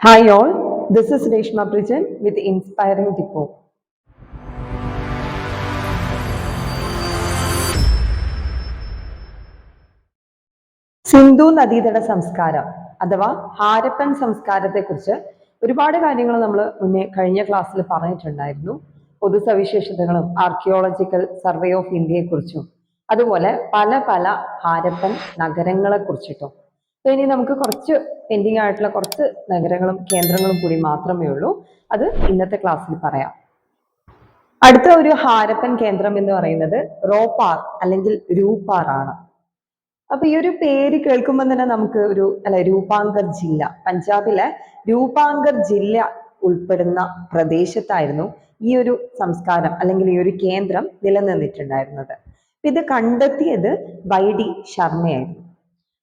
Hi all this is Reshma Prijan with Inspiring Depot. Sindhu നദീതട സംസ്കാരം അഥവാ ഹാരപ്പൻ സംസ്കാരത്തെക്കുറിച്ച് ഒരുപാട് കാര്യങ്ങൾ നമ്മൾ മുന്നേ കഴിഞ്ഞ ക്ലാസ്സിൽ പറഞ്ഞിട്ടുണ്ടായിരുന്നു പൊതുസവിശേഷതകളും ആർക്കിയോളജിക്കൽ സർവേ ഓഫ് ഇന്ത്യയെക്കുറിച്ചും അതുപോലെ പല പല ഹാരപ്പൻ നഗരങ്ങളെ ഇനി നമുക്ക് കുറച്ച് പെൻഡിങ് ആയിട്ടുള്ള കുറച്ച് നഗരങ്ങളും കേന്ദ്രങ്ങളും കൂടി മാത്രമേ ഉള്ളൂ. അത് ഇന്നത്തെ ക്ലാസ്സിൽ പറയാം. അടുത്ത ഒരു ഹാരപ്പൻ കേന്ദ്രം എന്ന് പറയുന്നത് റോപ്പാർ അല്ലെങ്കിൽ രൂപാർ ആണ്. അപ്പൊ ഈ ഒരു പേര് കേൾക്കുമ്പോൾ തന്നെ നമുക്ക് ഒരു അല്ല രൂപാങ്കർ ജില്ല പഞ്ചാബിലെ രൂപാങ്കർ ജില്ല ഉൾപ്പെടുന്ന പ്രദേശത്തായിരുന്നു ഈ ഒരു സംസ്കാരം അല്ലെങ്കിൽ ഈ ഒരു കേന്ദ്രം നിലനിന്നിട്ടുണ്ടായിരുന്നത്. ഇത് കണ്ടെത്തിയത് വൈ ഡി ശർമ്മയായിരുന്നു.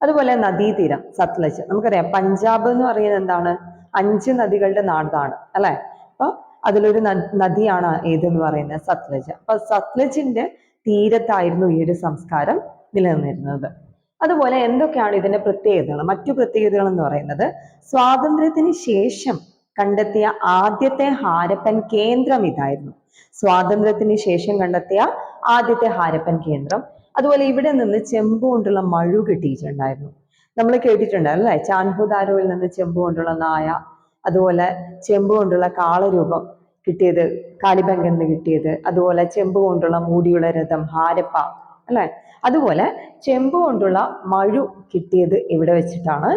അതുപോലെ നദീതീരം സത്ലജ്. നമുക്കറിയാം പഞ്ചാബ് എന്ന് പറയുന്നത് എന്താണ്? അഞ്ച് നദികളുടെ നാടാണ് അല്ലെ? അപ്പൊ അതിലൊരു നദിയാണ് ഏതെന്ന് പറയുന്നത്? സത്ലജ്. അപ്പൊ സത്ലജിന്റെ തീരത്തായിരുന്നു ഈ ഒരു സംസ്കാരം നിലനിന്നിരുന്നത്. അതുപോലെ എന്തൊക്കെയാണ് ഇതിന്റെ പ്രത്യേകതകൾ? മറ്റു പ്രത്യേകതകൾ എന്ന് പറയുന്നത് സ്വാതന്ത്ര്യത്തിന് ശേഷം കണ്ടെത്തിയ ആദ്യത്തെ ഹാരപ്പൻ കേന്ദ്രം ഇതായിരുന്നു. സ്വാതന്ത്ര്യത്തിന് ശേഷം കണ്ടെത്തിയ ആദ്യത്തെ ഹാരപ്പൻ കേന്ദ്രം അതുപോലെ ഇവിടെ നിന്ന് ചെമ്പ് കൊണ്ടുള്ള മഴു കിട്ടിയിട്ടുണ്ടായിരുന്നു. നമ്മൾ കേട്ടിട്ടുണ്ടായിരുന്നു അല്ലേ? ചാൻഹുദാരോയിൽ നിന്ന് ചെമ്പ് കൊണ്ടുള്ള നായ അതുപോലെ ചെമ്പ് കൊണ്ടുള്ള കാളരൂപം കിട്ടിയത് കാളിബംഗിൽ നിന്ന് കിട്ടിയത് അതുപോലെ ചെമ്പ് കൊണ്ടുള്ള മൂടിയുള്ള രഥം ഹാരപ്പ അല്ലെ? അതുപോലെ ചെമ്പ് കൊണ്ടുള്ള മഴു കിട്ടിയത് ഇവിടെ വെച്ചിട്ടാണ്.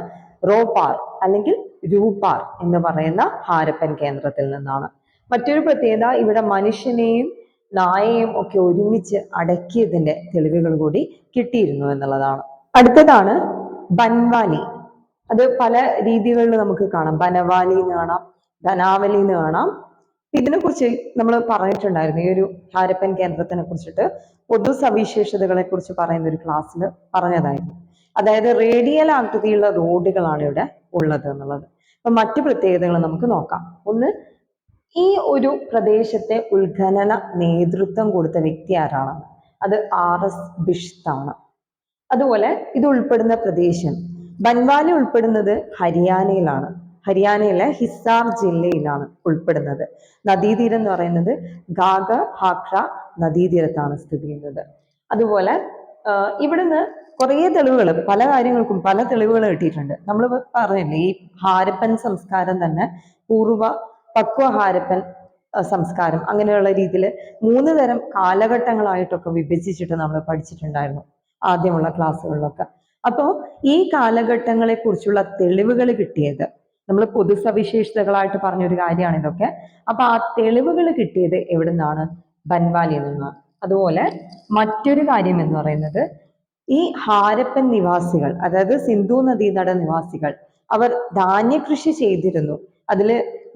റോപ്പാർ അല്ലെങ്കിൽ രൂപാർ എന്ന് പറയുന്ന ഹാരപ്പൻ കേന്ദ്രത്തിൽ നിന്നാണ്. മറ്റൊരു പ്രത്യേകത ഇവിടെ മനുഷ്യനെയും നായയും ഒക്കെ ഒരുമിച്ച് അടക്കിയതിന്റെ തെളിവുകൾ കൂടി കിട്ടിയിരുന്നു എന്നുള്ളതാണ്. അടുത്തതാണ് ബൻവാലി. അത് പല രീതികളിൽ നമുക്ക് കാണാം. ബനവാലി എന്ന് കാണാം ധനാവലി എന്ന് കാണാം. ഇതിനെക്കുറിച്ച് നമ്മൾ പറഞ്ഞിട്ടുണ്ടായിരുന്നു. ഈ ഒരു ഹാരപ്പൻ കേന്ദ്രത്തിനെ കുറിച്ചിട്ട് പൊതു സവിശേഷതകളെ കുറിച്ച് പറയുന്ന ഒരു ക്ലാസ്സിൽ പറഞ്ഞതായിരുന്നു. അതായത് റേഡിയൽ ആകൃതിയുള്ള റോഡുകളാണ് ഇവിടെ ഉള്ളത് എന്നുള്ളത്. അപ്പൊ മറ്റു പ്രത്യേകതകൾ നമുക്ക് നോക്കാം. ഒന്ന് ഈ ഒരു പ്രദേശത്തെ ഉത്ഖനന നേതൃത്വം കൊടുത്ത വ്യക്തി ആരാണ്? അത് ആർ എസ് ബിഷ്താണ്. അതുപോലെ ഇത് ഉൾപ്പെടുന്ന പ്രദേശം. ബൻവാലി ഉൾപ്പെടുന്നത് ഹരിയാനയിലാണ്. ഹരിയാനയിലെ ഹിസാർ ജില്ലയിലാണ് ഉൾപ്പെടുന്നത്. നദീതീരം എന്ന് പറയുന്നത് ഗാഗ ഹാഖ്ര നദീതീരത്താണ് സ്ഥിതി ചെയ്യുന്നത്. അതുപോലെ ഇവിടുന്ന് കുറേ തെളിവുകൾ പല കാര്യങ്ങൾക്കും പല തെളിവുകൾ കിട്ടിയിട്ടുണ്ട്. നമ്മൾ പറയുന്നത് ഈ ഹാരപ്പൻ സംസ്കാരം തന്നെ പൂർവ പക്വ ഹാരപ്പൻ അഹ് സംസ്കാരം അങ്ങനെയുള്ള രീതിയിൽ മൂന്ന് തരം കാലഘട്ടങ്ങളായിട്ടൊക്കെ വിഭജിച്ചിട്ട് നമ്മൾ പഠിച്ചിട്ടുണ്ടായിരുന്നു ആദ്യമുള്ള ക്ലാസ്സുകളിലൊക്കെ. അപ്പോൾ ഈ കാലഘട്ടങ്ങളെ കുറിച്ചുള്ള തെളിവുകൾ കിട്ടിയത് നമ്മൾ പൊതുസവിശേഷതകളായിട്ട് പറഞ്ഞൊരു കാര്യമാണ് ഇതൊക്കെ. അപ്പൊ ആ തെളിവുകൾ കിട്ടിയത് എവിടെ നിന്നാണ് ബൻവാലിയിൽ നിന്നാണ് അതുപോലെ മറ്റൊരു കാര്യം എന്ന് പറയുന്നത് ഈ ഹാരപ്പൻ നിവാസികൾ അതായത് സിന്ധു നദീതട നിവാസികൾ അവർ ധാന്യകൃഷി ചെയ്തിരുന്നു. അതിൽ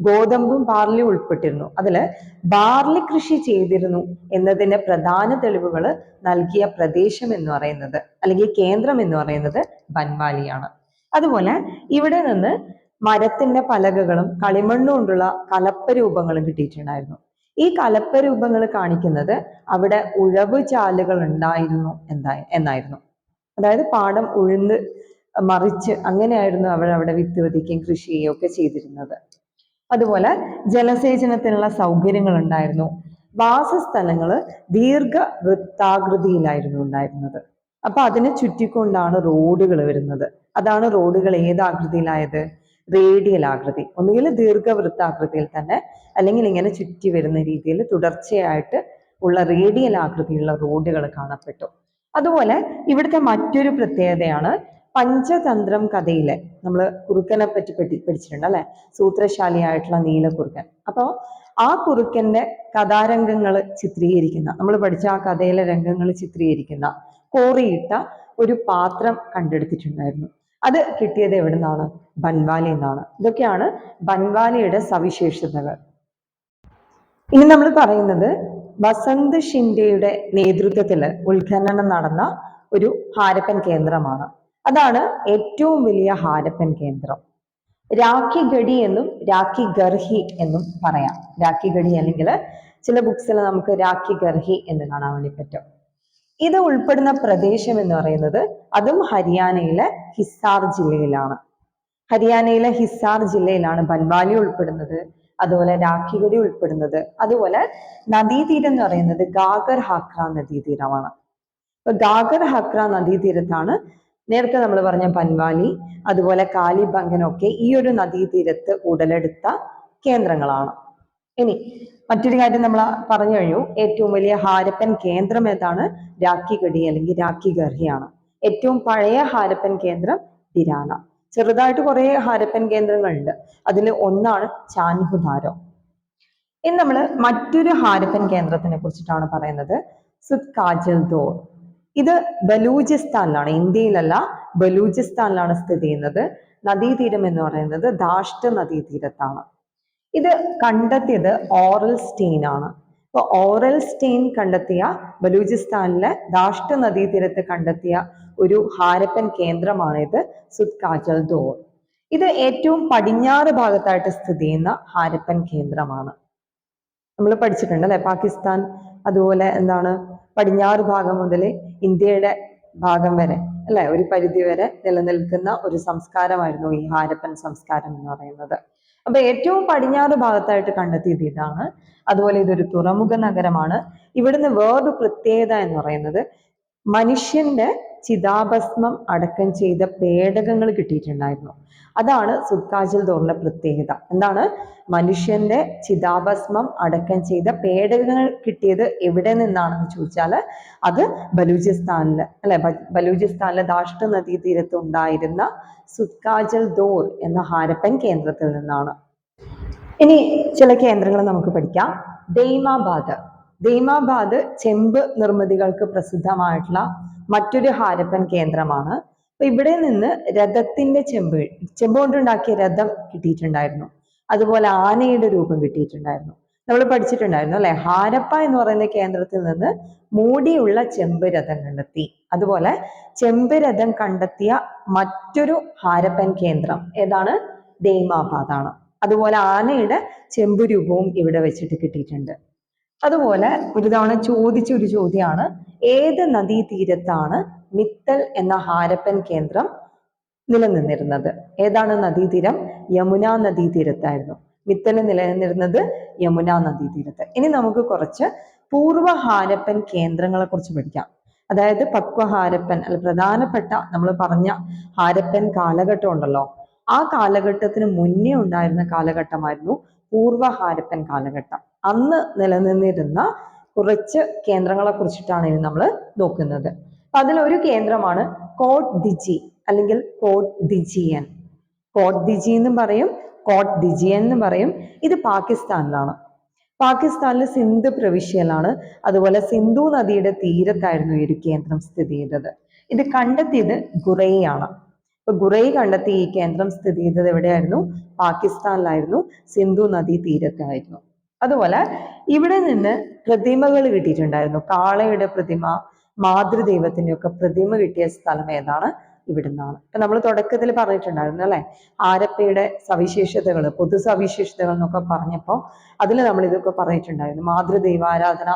ഗോതമ്പും ബാർലിയും ഉൾപ്പെട്ടിരുന്നു. അതിൽ ബാർലി കൃഷി ചെയ്തിരുന്നു എന്നതിന്റെ പ്രധാന തെളിവുകൾ നൽകിയ പ്രദേശം എന്ന് പറയുന്നത് അല്ലെങ്കിൽ കേന്ദ്രം എന്ന് പറയുന്നത് ബൻവാലിയാണ് അതുപോലെ ഇവിടെ നിന്ന് മരത്തിന്റെ പലകകളും കളിമണ്ണ് കൊണ്ടുള്ള കലപ്പ രൂപങ്ങളും കിട്ടിയിട്ടുണ്ടായിരുന്നു. ഈ കലപ്പ രൂപങ്ങൾ കാണിക്കുന്നത് അവിടെ ഉഴവ് ചാലുകൾ ഉണ്ടായിരുന്നു എന്താ എന്നായിരുന്നു. അതായത് പാടം ഉഴുന്ന് മറിച്ച് അങ്ങനെയായിരുന്നു അവർ അവിടെ വിത്ത് വിതയ്ക്കുകയും കൃഷി ചെയ്യുകയും ഒക്കെ ചെയ്തിരുന്നത്. അതുപോലെ ജലസേചനത്തിനുള്ള സൗകര്യങ്ങൾ ഉണ്ടായിരുന്നു. വാസസ്ഥലങ്ങൾ ദീർഘ വൃത്താകൃതിയിലായിരുന്നു ഉണ്ടായിരുന്നത്. അപ്പൊ അതിനെ ചുറ്റിക്കൊണ്ടാണ് റോഡുകൾ വരുന്നത്. അതാണ് റോഡുകൾ ഏതാകൃതിയിലായത്? റേഡിയൽ ആകൃതി ഒന്നുകിൽ ദീർഘവൃത്താകൃതിയിൽ തന്നെ അല്ലെങ്കിൽ ഇങ്ങനെ ചുറ്റി വരുന്ന രീതിയിൽ തുടർച്ചയായിട്ട് ഉള്ള റേഡിയൽ ആകൃതിയുള്ള റോഡുകൾ കാണപ്പെട്ടു. അതുപോലെ ഇവിടുത്തെ മറ്റൊരു പ്രത്യേകതയാണ് പഞ്ചതന്ത്രം കഥയിലെ നമ്മൾ കുറുക്കനെ പറ്റി പഠി പഠിച്ചിട്ടുണ്ട് അല്ലെ? സൂത്രശാലിയായിട്ടുള്ള നീല കുറുക്കൻ. അപ്പോൾ ആ കുറുക്കന്റെ കഥാരംഗങ്ങൾ ചിത്രീകരിക്കുന്ന നമ്മൾ പഠിച്ച ആ കഥയിലെ രംഗങ്ങൾ ചിത്രീകരിക്കുന്ന കോറിയിട്ട ഒരു പാത്രം കണ്ടെടുത്തിട്ടുണ്ടായിരുന്നു. അത് കിട്ടിയത് എവിടെ നിന്നാണ്. ബൻവാലി എന്നാണ് ഇതൊക്കെയാണ് ബൻവാലിയുടെ സവിശേഷതകൾ. ഇനി നമ്മൾ പറയുന്നത് വസന്ത് ഷിൻഡെയുടെ നേതൃത്വത്തിൽ ഉത്ഖനനം നടന്ന ഒരു ഹാരപ്പൻ കേന്ദ്രമാണ്. അതാണ് ഏറ്റവും വലിയ ഹാരപ്പൻ കേന്ദ്രം. രാഖി ഗഡി എന്നും രാഖി ഗർഹി എന്നും പറയാം. രാഖി ഗഡി അല്ലെങ്കിൽ ചില ബുക്സിൽ നമുക്ക് രാഖി ഗർഹി എന്ന് കാണാൻ വേണ്ടി പറ്റും. ഇത് ഉൾപ്പെടുന്ന പ്രദേശം എന്ന് പറയുന്നത് അതും ഹരിയാനയിലെ ഹിസാർ ജില്ലയിലാണ്. ഹരിയാനയിലെ ഹിസാർ ജില്ലയിലാണ് ബൻവാലി ഉൾപ്പെടുന്നത് അതുപോലെ രാഖിഗഡി ഉൾപ്പെടുന്നത് അതുപോലെ നദീതീരം എന്ന് പറയുന്നത് ഗാഗർ ഹാക്ര നദീതീരമാണ്. ഗാഗർ ഹാക്ര നദീതീരത്താണ് നേരത്തെ നമ്മൾ പറഞ്ഞ പൻവാലി അതുപോലെ കാലിബംഗനൊക്കെ ഈ ഒരു നദീതീരത്ത് ഉടലെടുത്ത കേന്ദ്രങ്ങളാണ്. ഇനി മറ്റൊരു കാര്യം നമ്മൾ പറഞ്ഞു കഴിഞ്ഞു. ഏറ്റവും വലിയ ഹാരപ്പൻ കേന്ദ്രം ഏതാണ്? രാഖിഗഡി അല്ലെങ്കിൽ രാഖി ഗർഹിയാണ് ഏറ്റവും പഴയ ഹാരപ്പൻ കേന്ദ്രം തിരാന ചെറുതായിട്ട് കുറെ ഹാരപ്പൻ കേന്ദ്രങ്ങളുണ്ട്. അതിൽ ഒന്നാണ് ചാൻഹുദാരോ. ഇനി നമ്മൾ മറ്റൊരു ഹാരപ്പൻ കേന്ദ്രത്തിനെ കുറിച്ചിട്ടാണ് പറയുന്നത്. സുത് കാജൽ ദോർ. ഇത് ബലൂചിസ്ഥാനിലാണ് ഇന്ത്യയിലല്ല ബലൂചിസ്ഥാനിലാണ് സ്ഥിതി ചെയ്യുന്നത്. നദീതീരം എന്ന് പറയുന്നത് ദാഷ്ട് നദീതീരത്താണ്. ഇത് കണ്ടെത്തിയത് ഓറൽ സ്റ്റെയിൻ ആണ് അപ്പൊ ഓറൽ സ്റ്റെയിൻ കണ്ടെത്തിയ ബലൂചിസ്ഥാനിലെ ദാഷ്ട് നദീതീരത്ത് കണ്ടെത്തിയ ഒരു ഹാരപ്പൻ കേന്ദ്രമാണ് ഇത് സുത് ദോർ ഇത് ഏറ്റവും പടിഞ്ഞാറ് ഭാഗത്തായിട്ട് സ്ഥിതി ചെയ്യുന്ന ഹാരപ്പൻ കേന്ദ്രമാണ്. നമ്മൾ പഠിച്ചിട്ടുണ്ട് അല്ലെ പാകിസ്ഥാൻ അതുപോലെ എന്താണ് പടിഞ്ഞാറ് ഭാഗം മുതൽ ഇന്ത്യയുടെ ഭാഗം വരെ അല്ലെ? ഒരു പരിധി വരെ നിലനിൽക്കുന്ന ഒരു സംസ്കാരമായിരുന്നു ഈ ഹാരപ്പൻ സംസ്കാരം എന്ന് പറയുന്നത്. അപ്പൊ ഏറ്റവും പടിഞ്ഞാറ് ഭാഗത്തായിട്ട് കണ്ടെത്തിയത് ഇതാണ്. അതുപോലെ ഇതൊരു തുറമുഖ നഗരമാണ്. ഇവിടുന്ന് വേറൊരു പ്രത്യേകത എന്ന് പറയുന്നത് മനുഷ്യന്റെ ചിതാഭസ്മം അടക്കം ചെയ്ത പേടകങ്ങൾ കിട്ടിയിട്ടുണ്ടായിരുന്നു. അതാണ് സുൽക്കാജൽ ദോറിന്റെ പ്രത്യേകത. എന്താണ്? മനുഷ്യന്റെ ചിതാഭസ്മം അടക്കം ചെയ്ത പേടകങ്ങൾ കിട്ടിയത് എവിടെ നിന്നാണെന്ന് ചോദിച്ചാൽ അത് ബലൂചിസ്ഥാനിൽ അല്ലെ? ബലൂചിസ്ഥാനിലെ ബലൂചിസ്ഥാനിലെ നദീ തീരത്ത് ഉണ്ടായിരുന്ന സുൽക്കാജൽ ദോർ എന്ന ഹാരപ്പൻ കേന്ദ്രത്തിൽ നിന്നാണ്. ഇനി ചില കേന്ദ്രങ്ങൾ നമുക്ക് പഠിക്കാം. ദൈമാബാദ് ദൈമാബാദ് ചെമ്പ് നിർമ്മിതികൾക്ക് പ്രസിദ്ധമായിട്ടുള്ള മറ്റൊരു ഹാരപ്പൻ കേന്ദ്രമാണ്. അപ്പൊ ഇവിടെ നിന്ന് രഥത്തിന്റെ ചെമ്പ് ചെമ്പ് കൊണ്ടുണ്ടാക്കിയ രഥം കിട്ടിയിട്ടുണ്ടായിരുന്നു. അതുപോലെ ആനയുടെ രൂപം കിട്ടിയിട്ടുണ്ടായിരുന്നു. നമ്മൾ പഠിച്ചിട്ടുണ്ടായിരുന്നു അല്ലെ? ഹാരപ്പ എന്ന് പറയുന്ന കേന്ദ്രത്തിൽ നിന്ന് മൂടിയുള്ള ചെമ്പ് രഥം കണ്ടെത്തി. അതുപോലെ ചെമ്പ് രഥം കണ്ടെത്തിയ മറ്റൊരു ഹാരപ്പൻ കേന്ദ്രം ഏതാണ്? ദൈമാബാദാണ് അതുപോലെ ആനയുടെ ചെമ്പ് രൂപവും ഇവിടെ വെച്ചിട്ട് കിട്ടിയിട്ടുണ്ട്. അതുപോലെ ഒരു തവണ ചോദിച്ച ഒരു ചോദ്യമാണ് ഏത് നദീതീരത്താണ് മിത്തൽ എന്ന ഹാരപ്പൻ കേന്ദ്രം നിലനിന്നിരുന്നത്? ഏതാണ് നദീതീരം? യമുന നദീതീരത്തായിരുന്നു. മിത്തൽ നിലനിന്നിരുന്നത് യമുന നദീതീരത്ത്. ഇനി നമുക്ക് കുറച്ച് പൂർവ ഹാരപ്പൻ കേന്ദ്രങ്ങളെ കുറിച്ച് പഠിക്കാം. അതായത് പക്വ ഹാരപ്പൻ അല്ല പ്രധാനപ്പെട്ട നമ്മൾ പറഞ്ഞ ഹാരപ്പൻ കാലഘട്ടം ഉണ്ടല്ലോ. ആ കാലഘട്ടത്തിന് മുന്നേ ഉണ്ടായിരുന്ന കാലഘട്ടമായിരുന്നു പൂർവ ഹാരപ്പൻ കാലഘട്ടം. അന്ന് നിലനിന്നിരുന്ന കുറച്ച് കേന്ദ്രങ്ങളെ കുറിച്ചിട്ടാണ് ഇനി നമ്മൾ നോക്കുന്നത്. അപ്പൊ അതിലൊരു കേന്ദ്രമാണ് കോട്ട് ദിജി അല്ലെങ്കിൽ കോട്ട് ദിജിയൻ കോട്ട് ദിജി എന്നും പറയും കോട്ട് ദിജിയൻ എന്ന് പറയും. ഇത് പാകിസ്ഥാനിലാണ്. പാകിസ്ഥാനിലെ സിന്ധു പ്രവിശ്യയിലാണ്. അതുപോലെ സിന്ധു നദിയുടെ തീരത്തായിരുന്നു ഈ ഒരു കേന്ദ്രം സ്ഥിതി ചെയ്തത്. ഇത് കണ്ടെത്തിയത് ഗുറൈയാണ്. ഇപ്പൊ ഗുറൈ കണ്ടെത്തി ഈ കേന്ദ്രം സ്ഥിതി ചെയ്തത് എവിടെയായിരുന്നു? പാകിസ്ഥാനിലായിരുന്നു. സിന്ധു നദി തീരത്തായിരുന്നു. അതുപോലെ ഇവിടെ നിന്ന് പ്രതിമകൾ കിട്ടിയിട്ടുണ്ടായിരുന്നു. കാളയുടെ പ്രതിമ മാതൃദൈവത്തിന്റെ ഒക്കെ പ്രതിമ കിട്ടിയ സ്ഥലം ഏതാണ്? ഇവിടുന്നാണ്. ഇപ്പൊ നമ്മൾ തുടക്കത്തിൽ പറഞ്ഞിട്ടുണ്ടായിരുന്നു അല്ലെ? ആരപ്പയുടെ സവിശേഷതകൾ പൊതു സവിശേഷതകൾ എന്നൊക്കെ പറഞ്ഞപ്പോൾ അതിൽ നമ്മൾ ഇതൊക്കെ പറഞ്ഞിട്ടുണ്ടായിരുന്നു. മാതൃദൈവാരാധന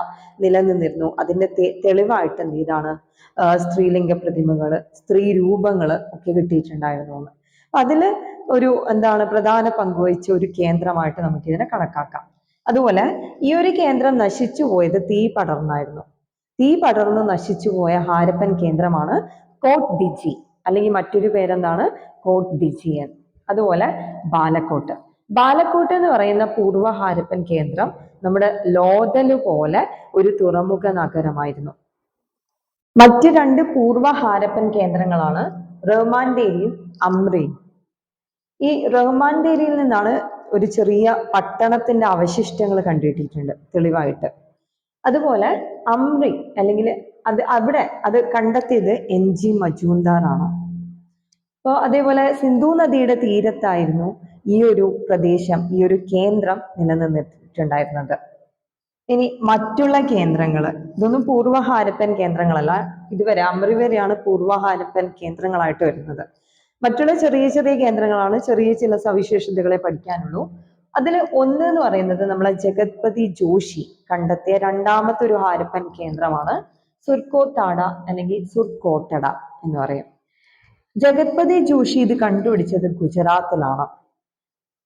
നിലനിന്നിരുന്നു. അതിന്റെ തെളിവായിട്ട് എന്ത് ഇതാണ് സ്ത്രീലിംഗ പ്രതിമകൾ സ്ത്രീ രൂപങ്ങൾ ഒക്കെ കിട്ടിയിട്ടുണ്ടായിരുന്നു അതിൽ ഒരു എന്താണ് പ്രധാന പങ്കുവഹിച്ച ഒരു കേന്ദ്രമായിട്ട് നമുക്കിതിനെ കണക്കാക്കാം. അതുപോലെ ഈ ഒരു കേന്ദ്രം നശിച്ചു പോയത് തീ പടർന്നായിരുന്നു. തീ പടർന്ന് നശിച്ചു പോയ ഹാരപ്പൻ കേന്ദ്രമാണ് കോട്ട് ഡിജി അല്ലെങ്കിൽ മറ്റൊരു പേരെന്താണ്? കോട്ട് ഡിജിയൻ അതുപോലെ ബാലക്കോട്ട്. ബാലക്കോട്ട് എന്ന് പറയുന്ന പൂർവ ഹാരപ്പൻ കേന്ദ്രം നമ്മുടെ ലോതൽ പോലെ ഒരു തുറമുഖ നഗരമായിരുന്നു. മറ്റ് രണ്ട് പൂർവ ഹാരപ്പൻ കേന്ദ്രങ്ങളാണ് റഹ്മാൻഡേരിയും അമ്രയും ഈ റഹ്മാൻഡേരിയിൽ നിന്നാണ് ഒരു ചെറിയ പട്ടണത്തിന്റെ അവശിഷ്ടങ്ങൾ കണ്ടുകിട്ടിയിട്ടുണ്ട് തെളിവായിട്ട്. അതുപോലെ അമ്രി അല്ലെങ്കിൽ അത് അവിടെ അത് കണ്ടെത്തിയത് എൻ ജി ആണ്. അപ്പോൾ അതേപോലെ സിന്ധു നദിയുടെ തീരത്തായിരുന്നു ഈ ഒരു പ്രദേശം ഈ ഒരു കേന്ദ്രം നിലനിന്നിട്ടുണ്ടായിരുന്നത്. ഇനി മറ്റുള്ള കേന്ദ്രങ്ങൾ ഇതൊന്നും പൂർവ ഹാരപ്പൻ കേന്ദ്രങ്ങളല്ല. ഇതുവരെ അമ്രി വരെയാണ് പൂർവ ഹാരപ്പൻ കേന്ദ്രങ്ങളായിട്ട് വരുന്നത്. മറ്റുള്ള ചെറിയ ചെറിയ കേന്ദ്രങ്ങളാണ് ചെറിയ ചില സവിശേഷതകളെ പഠിക്കാനുള്ളൂ. അതിൽ ഒന്ന് എന്ന് പറയുന്നത് നമ്മളെ ജഗത്പതി ജോഷി കണ്ടെത്തിയ രണ്ടാമത്തെ ഒരു ഹാരപ്പൻ കേന്ദ്രമാണ്. സുർക്കോത്താട അല്ലെങ്കിൽ സുർക്കോട്ടട എന്ന് പറയും. ജഗത്പതി ജോഷി ഇത് കണ്ടുപിടിച്ചത് ഗുജറാത്തിലാണ്.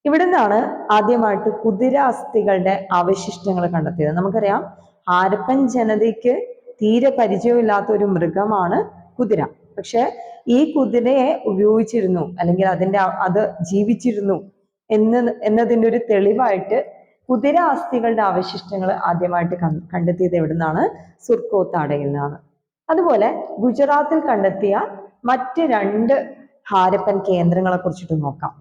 ഇവിടെ നിന്നാണ് ആദ്യമായിട്ട് കുതിര അസ്ഥികളുടെ അവശിഷ്ടങ്ങൾ കണ്ടെത്തിയത്. നമുക്കറിയാം ഹാരപ്പൻ ജനതയ്ക്ക് തീരെ പരിചയമില്ലാത്ത ഒരു മൃഗമാണ് കുതിര. പക്ഷെ ഈ കുതിരയെ ഉപയോഗിച്ചിരുന്നു അല്ലെങ്കിൽ അതിന്റെ അത് ജീവിച്ചിരുന്നു എന്ന് എന്നതിന്റെ ഒരു തെളിവായിട്ട് കുതിര അസ്ഥികളുടെ അവശിഷ്ടങ്ങൾ ആദ്യമായിട്ട് കണ്ട കണ്ടെത്തിയത് എവിടുന്നാണ്? സുർക്കോത്താടയിൽ നിന്നാണ്. അതുപോലെ ഗുജറാത്തിൽ കണ്ടെത്തിയ മറ്റ് രണ്ട് ഹാരപ്പൻ കേന്ദ്രങ്ങളെ കുറിച്ചിട്ട് നോക്കാം.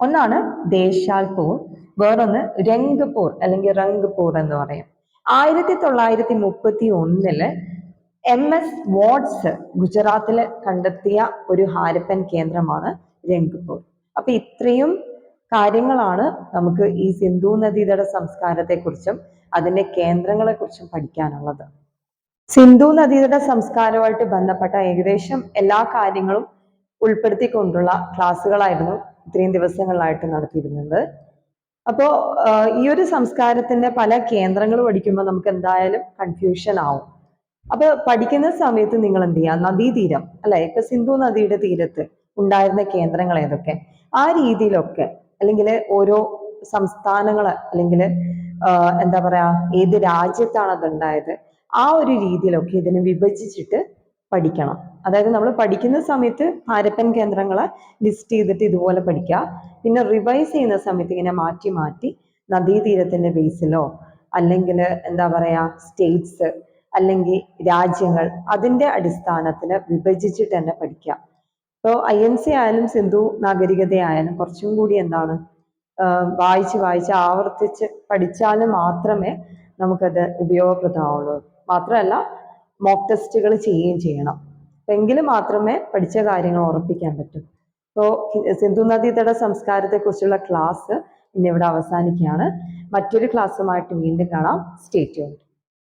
ഒന്നാണ് ദേശാൽപൂർ വേറൊന്ന് രംഗ്പൂർ അല്ലെങ്കിൽ റംഗ്പൂർ എന്ന് പറയും. ആയിരത്തി തൊള്ളായിരത്തി മുപ്പത്തി ഒന്നിൽ എം എസ് വാട്സ് ഗുജറാത്തിൽ കണ്ടെത്തിയ ഒരു ഹാരപ്പൻ കേന്ദ്രമാണ് രംഗ്പൂർ. അപ്പൊ ഇത്രയും കാര്യങ്ങളാണ് നമുക്ക് ഈ സിന്ധു നദീതട സംസ്കാരത്തെക്കുറിച്ചും അതിന്റെ കേന്ദ്രങ്ങളെ കുറിച്ചും പഠിക്കാനുള്ളത്. സിന്ധു നദീതട സംസ്കാരവുമായിട്ട് ബന്ധപ്പെട്ട ഏകദേശം എല്ലാ കാര്യങ്ങളും ഉൾപ്പെടുത്തിക്കൊണ്ടുള്ള ക്ലാസ്സുകളായിരുന്നു ഇത്രയും ദിവസങ്ങളിലായിട്ട് നടത്തിയിരുന്നത്. അപ്പോൾ ഈ ഒരു സംസ്കാരത്തിന്റെ പല കേന്ദ്രങ്ങൾ പഠിക്കുമ്പോൾ നമുക്ക് എന്തായാലും കൺഫ്യൂഷൻ ആവും. അപ്പൊ പഠിക്കുന്ന സമയത്ത് നിങ്ങൾ എന്ത് ചെയ്യുക നദീതീരം അല്ലെ? ഇപ്പൊ സിന്ധു നദിയുടെ തീരത്ത് ഉണ്ടായിരുന്ന കേന്ദ്രങ്ങൾ ഏതൊക്കെ? ആ രീതിയിലൊക്കെ അല്ലെങ്കിൽ ഓരോ സംസ്ഥാനങ്ങൾ അല്ലെങ്കിൽ എന്താ പറയാ ഏത് രാജ്യത്താണ് അത് ഉണ്ടായത് ആ ഒരു രീതിയിലൊക്കെ ഇതിനെ വിഭജിച്ചിട്ട് പഠിക്കണം. അതായത് നമ്മൾ പഠിക്കുന്ന സമയത്ത് ഹാരപ്പൻ കേന്ദ്രങ്ങളെ ലിസ്റ്റ് ചെയ്തിട്ട് ഇതുപോലെ പഠിക്കുക. പിന്നെ റിവൈസ് ചെയ്യുന്ന സമയത്ത് ഇങ്ങനെ മാറ്റി മാറ്റി നദീതീരത്തിന്റെ ബേസിലോ അല്ലെങ്കിൽ എന്താ പറയാ സ്റ്റേറ്റ്സ് അല്ലെങ്കിൽ രാജ്യങ്ങൾ അതിന്റെ അടിസ്ഥാനത്തിൽ വിഭജിച്ചിട്ട് തന്നെ പഠിക്കാം ഇപ്പോൾ ഐ എൻ സി ആയാലും സിന്ധു നാഗരികതയായാലും കുറച്ചും കൂടി എന്താണ് വായിച്ച് വായിച്ച് ആവർത്തിച്ച് പഠിച്ചാൽ മാത്രമേ നമുക്കത് ഉപയോഗപ്രദമാവുള്ളൂ. മാത്രമല്ല മോക്ക് ടെസ്റ്റുകൾ ചെയ്യുകയും ചെയ്യണം. എങ്കിൽ മാത്രമേ പഠിച്ച കാര്യങ്ങൾ ഉറപ്പിക്കാൻ പറ്റൂ. ഇപ്പോൾ സിന്ധു നദീതട സംസ്കാരത്തെക്കുറിച്ചുള്ള ക്ലാസ് ഇന്നിവിടെ അവസാനിക്കുകയാണ്. മറ്റൊരു ക്ലാസ്സുമായിട്ട് വീണ്ടും കാണാം. Stay tuned